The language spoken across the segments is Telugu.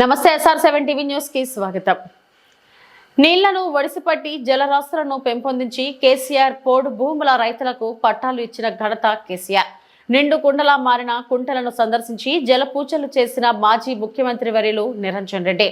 నమస్తే ఎస్ఆర్ సెవెన్ టీవీ న్యూస్కి స్వాగతం. నీళ్ళను ఒడిసిపట్టి జలరాశులను పెంపొందించి కేసీఆర్ పోడు భూముల రైతులకు పట్టాలు ఇచ్చిన ఘనత కేసీఆర్. నిండు కుండలా మారిన కుంటలను సందర్శించి జలపూజలు చేసిన మాజీ ముఖ్యమంత్రి వర్యులు నిరంజన్ రెడ్డి.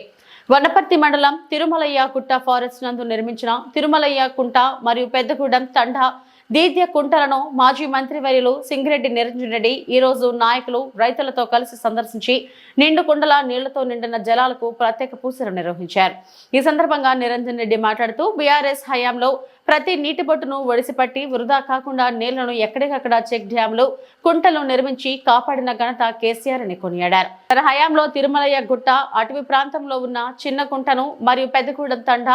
వనపర్తి మండలం తిరుమలయ్య కుంట ఫారెస్ట్ నందు నిర్మించిన తిరుమలయ్య కుంట మరియు పెద్దగూడెం తండా దీద్య కుంటలను మాజీ మంత్రివర్యులు సింగిరెడ్డి నిరంజన్ రెడ్డి ఈ రోజు నాయకులు రైతులతో కలిసి సందర్శించి నిండు కుండల నీళ్ళతో నిండిన జలాలకు ప్రత్యేక పూసలు నిర్వహించారు. ఈ సందర్భంగా నిరంజన్ రెడ్డి మాట్లాడుతూ బీఆర్ఎస్ హయాంలో ప్రతి నీటి బొట్టును ఒడిసిపట్టి వృధా కాకుండా నీళ్ళను ఎక్కడికక్కడ చెక్ డ్యాంలు కుంటలు నిర్మించి కాపాడిన ఘనత కేసీఆర్ అని కొనియాడారు. తన హయాంలో తిరుమలయ్య గుట్ట అటవీ ప్రాంతంలో ఉన్న చిన్న కుంటను మరియు పెద్దగూడెం తండ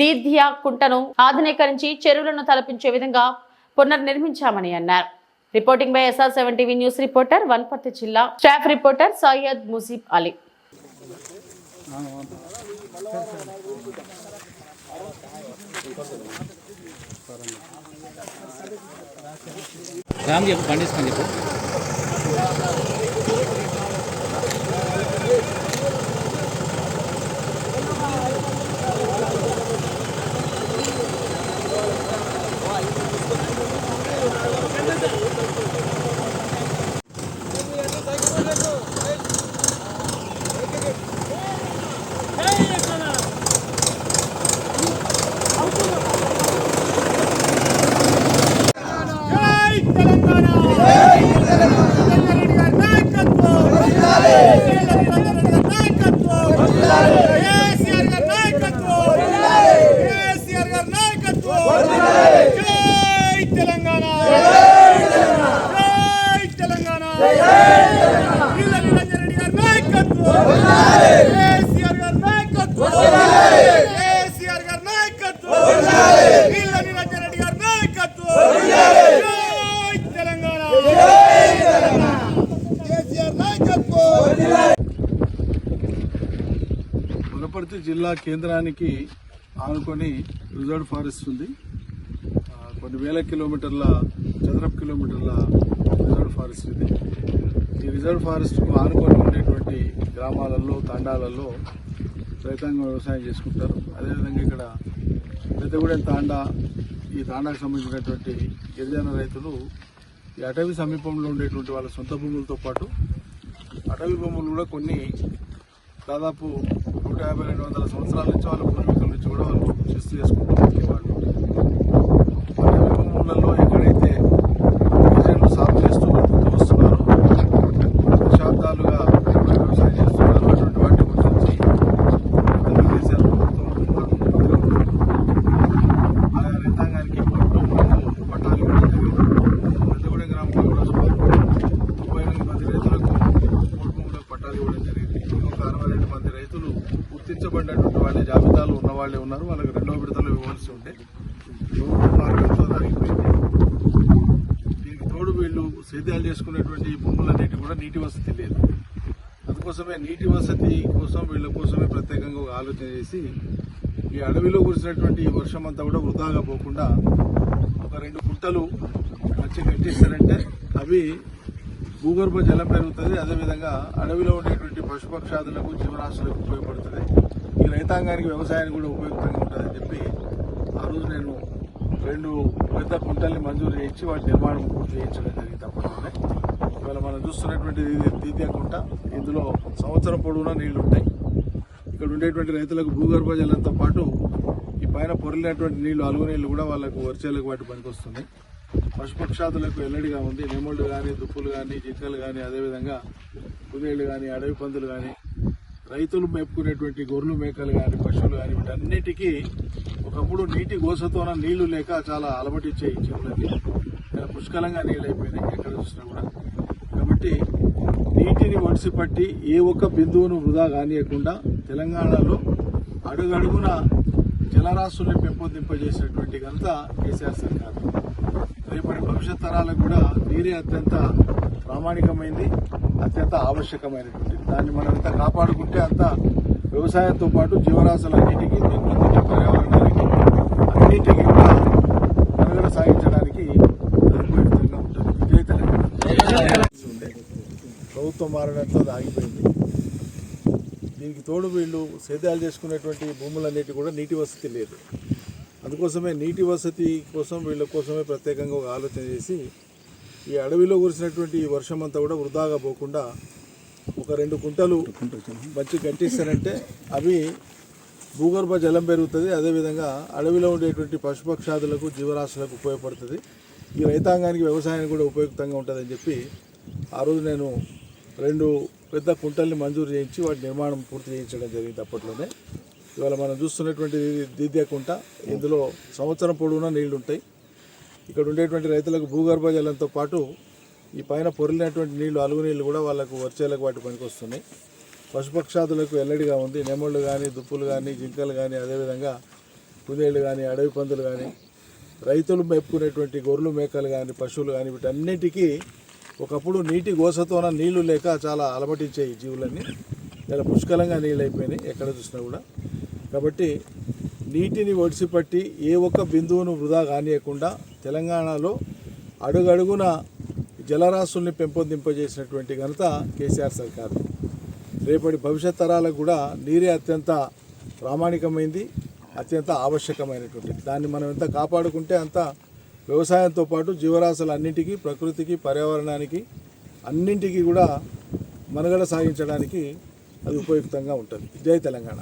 దీద్య కుంటను ఆధునీకరించి చెరువులను తలపించే విధంగా పునర్నిర్మించామని అన్నారు. Reporting by SR seven TV news reporter Wanaparthy జిల్లా స్టాఫ్ రిపోర్టర్ సయ్యద్ ముజీబ్ అలీ. రామ్ చెప్పు పండిస్తాను చెప్పు జై తెలంగాణ జై తెలంగాణ రెడ్డి గారి నాయకత్వం రెడ్డి గారి నాయకత్వం కేసీఆర్ గారి నాయకత్వం కేసీఆర్ గారి నాయకత్వం జై తెలంగాణ జై తెలంగాణ వీళ్ళ నిరంజన్ రెడ్డి గారి నాయకత్వం కేసీఆర్ గారి నాయకత్వం కేసీఆర్ గారి నాయకత్వం వీళ్ళ నిరంజన్ రెడ్డి గారి నాయకత్వం జై తెలంగాణ కేసీఆర్ నాయకత్వం తిరుపతి జిల్లా కేంద్రానికి ఆనుకొని రిజర్వ్ ఫారెస్ట్ ఉంది. కొన్ని వేల కిలోమీటర్ల చదరపు కిలోమీటర్ల రిజర్వ్ ఫారెస్ట్ ఇది. ఈ రిజర్వ్ ఫారెస్ట్కు ఆనుకొని ఉండేటువంటి గ్రామాలలో తాండాలలో రైతాంగం వ్యవసాయం చేసుకుంటారు. అదేవిధంగా ఇక్కడ పెద్దగూడెం తాండా ఈ తాండాకు సంబంధించినటువంటి గిరిజన రైతులు ఈ అటవీ సమీపంలో ఉండేటువంటి వాళ్ళ సొంత భూములతో పాటు అటవీ భూములు కూడా కొన్ని దాదాపు నూట యాభై రెండు వందల సంవత్సరాల నుంచి వాళ్ళ పూర్వీకుల నుంచి కూడా వాళ్ళు శిస్తు గుర్తించబడినటువంటి వాళ్ళ జాబితాలో ఉన్న వాళ్ళే ఉన్నారు. వాళ్ళకి రెండో విడతలు ఇవ్వాల్సి ఉంటే దీనికి తోడు వీళ్ళు సేద్యాలు చేసుకునేటువంటి ఈ భూములన్నిటి కూడా నీటి వసతి లేదు. అందుకోసమే నీటి వసతి కోసం వీళ్ళ కోసమే ప్రత్యేకంగా ఒక ఆలోచన చేసి ఈ అడవిలో కురిసినటువంటి వర్షం అంతా కూడా వృధాగా పోకుండా ఒక రెండు గుంటలు వచ్చి కట్టిస్తారంటే అవి భూగర్భ జలం పెరుగుతుంది. అదేవిధంగా అడవిలో ఉండేటువంటి పశుపక్షాదులకు జీవరాశులకు ఉపయోగపడుతుంది. ఈ రైతాంగానికి వ్యవసాయానికి కూడా ఉపయోగకరంగా ఉంటుందని చెప్పి ఆ రోజు నేను రెండు పెద్ద కుంటల్ని మంజూరు చేయించి వాటి నిర్మాణం పూర్తి చేయించడం జరిగింది అప్పట్లోనే ఇవాళ మనం చూస్తున్నటువంటి ఇది కుంట. ఇందులో సంవత్సరం పొడవునా నీళ్ళు ఉంటాయి. ఇక్కడ ఉండేటువంటి రైతులకు భూగర్భ జలంతో పాటు ఈ పైన పొరలినటువంటి నీళ్ళు అలుగు నీళ్ళు కూడా వాళ్ళకు వరిచేలకు వాటి పనికొస్తుంది పశుపక్షాదులకు ఎల్లడిగా ఉంది. నెమళ్ళు కానీ దుప్పులు కానీ జింకలు కానీ అదేవిధంగా కుదేళ్ళు కానీ అడవి పందులు కానీ రైతులు మేపుకునేటువంటి గొర్రెలు మేకలు కానీ పశువులు కానీ వీటన్నిటికీ ఒకప్పుడు నీటి గోసతోన నీళ్ళు లేక చాలా అలమటిచ్చే ఈ చెరువులకి పుష్కలంగా నీళ్ళు అయిపోయినాయి ఎక్కడ చూసినా కూడా. కాబట్టి నీటిని వడిసి పట్టి ఏ ఒక్క బిందువును వృధా కానియకుండా తెలంగాణలో అడుగడుగున జలరాశుల్ని పెంపొందింపజేసినటువంటి ఘనత కేసీఆర్ సర్కార్. రేపటి భవిష్యత్ తరాలకు కూడా నీరే అత్యంత ప్రామాణికమైంది అత్యంత ఆవశ్యకమైనటువంటి దాన్ని మనం ఎంత కాపాడుకుంటే అంత వ్యవసాయంతో పాటు జీవరాశులన్నిటికీ ప్రకృతికి పర్యావరణానికి అన్నిటికీ కూడా మనుగడ సాగించడానికి ఉపయుక్తంగా ఉంటుంది. ప్రభుత్వం మారడంతో ఆగిపోయింది. దీనికి తోడు వీళ్ళు సేద్యాలు చేసుకునేటువంటి భూములన్నిటి కూడా నీటి వసతి లేదు. అందుకోసమే నీటి వసతి కోసం వీళ్ళ కోసమే ప్రత్యేకంగా ఒక ఆలోచన చేసి ఈ అడవిలో కురిసినటువంటి ఈ వర్షం అంతా కూడా వృధాగా పోకుండా ఒక రెండు కుంటలు మంచి కట్టిస్తానంటే అవి భూగర్భ జలం పెరుగుతుంది. అదేవిధంగా అడవిలో ఉండేటువంటి పశుపక్షాదులకు జీవరాశులకు ఉపయోగపడుతుంది. ఈ రైతాంగానికి వ్యవసాయానికి కూడా ఉపయుక్తంగా ఉంటుందని చెప్పి ఆ రోజు నేను రెండు పెద్ద కుంటల్ని మంజూరు చేయించి వాటి నిర్మాణం పూర్తి చేయించడం జరిగింది అప్పట్లోనే. ఇవాళ మనం చూస్తున్నటువంటి దీద్య కుంట ఇందులో సంవత్సరం పొడవునా నీళ్ళు ఉంటాయి ఇక్కడ ఉండేటువంటి రైతులకు భూగర్భ జలంతో పాటు ఈ పైన పొరిలినటువంటి నీళ్ళు అలుగు నీళ్ళు కూడా వాళ్ళకు వచ్చేలకు వాటి పనికి వస్తున్నాయి. పశుపక్షాదులకు ఎల్లడిగా ఉంది. నెమళ్ళు కానీ దుప్పులు కానీ జింకలు కానీ అదేవిధంగా కుందేళ్ళు కానీ అడవి పందులు కానీ రైతులు మేపుకునేటువంటి గొర్రెలు మేకలు కానీ పశువులు కానీ వీటన్నిటికీ ఒకప్పుడు నీటి గోసతోన నీళ్ళు లేక చాలా అలమటించాయి ఈ జీవులన్నీ. ఇలా పుష్కలంగా నీళ్ళు అయిపోయినాయి ఎక్కడ చూసినా కూడా. కాబట్టి నీటిని ఒడిసిపట్టి ఏ ఒక్క బిందువును వృధా కానియకుండా తెలంగాణలో అడుగడుగున జలరాశుల్ని పెంపొందింపజేసినటువంటి ఘనత కేసీఆర్ సర్కారు. రేపటి భవిష్యత్ తరాలకు కూడా నీరే అత్యంత ప్రామాణికమైంది అత్యంత ఆవశ్యకమైనటువంటిది దాన్ని మనం ఎంత కాపాడుకుంటే అంత వ్యవసాయంతో పాటు జీవరాశులన్నింటికీ ప్రకృతికి పర్యావరణానికి అన్నింటికీ కూడా మనుగడ సాగించడానికి అది ఉపయుక్తంగా ఉంటుంది. జై తెలంగాణ.